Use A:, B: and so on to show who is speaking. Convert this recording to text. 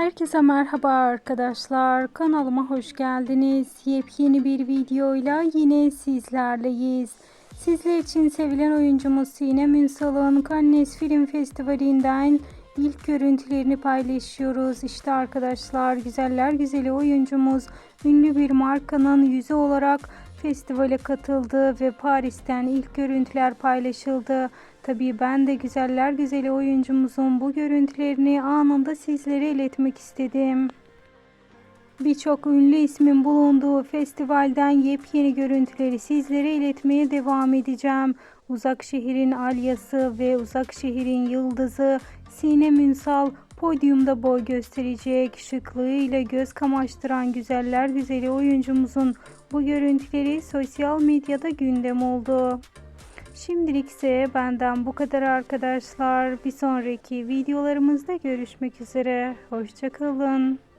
A: Herkese merhaba arkadaşlar. Kanalıma hoş geldiniz. Yepyeni bir videoyla yine sizlerleyiz. Sizler için sevilen oyuncumuz Sinem Ünsal'ın Cannes Film Festivali'nden ilk görüntülerini paylaşıyoruz. İşte arkadaşlar güzeller güzeli oyuncumuz ünlü bir markanın yüzü olarak festivale katıldı ve Paris'ten ilk görüntüler paylaşıldı. Tabii ben de güzeller güzeli oyuncumuzun bu görüntülerini anında sizlere iletmek istedim. Birçok ünlü ismin bulunduğu festivalden yepyeni görüntüleri sizlere iletmeye devam edeceğim. Uzak şehrin alyası ve uzak şehrin yıldızı Sinem Ünsal podyumda boy gösterecek. Şıklığıyla göz kamaştıran güzeller güzeli oyuncumuzun bu görüntüleri sosyal medyada gündem oldu. Şimdilik ise benden bu kadar arkadaşlar. Bir sonraki videolarımızda görüşmek üzere. Hoşçakalın.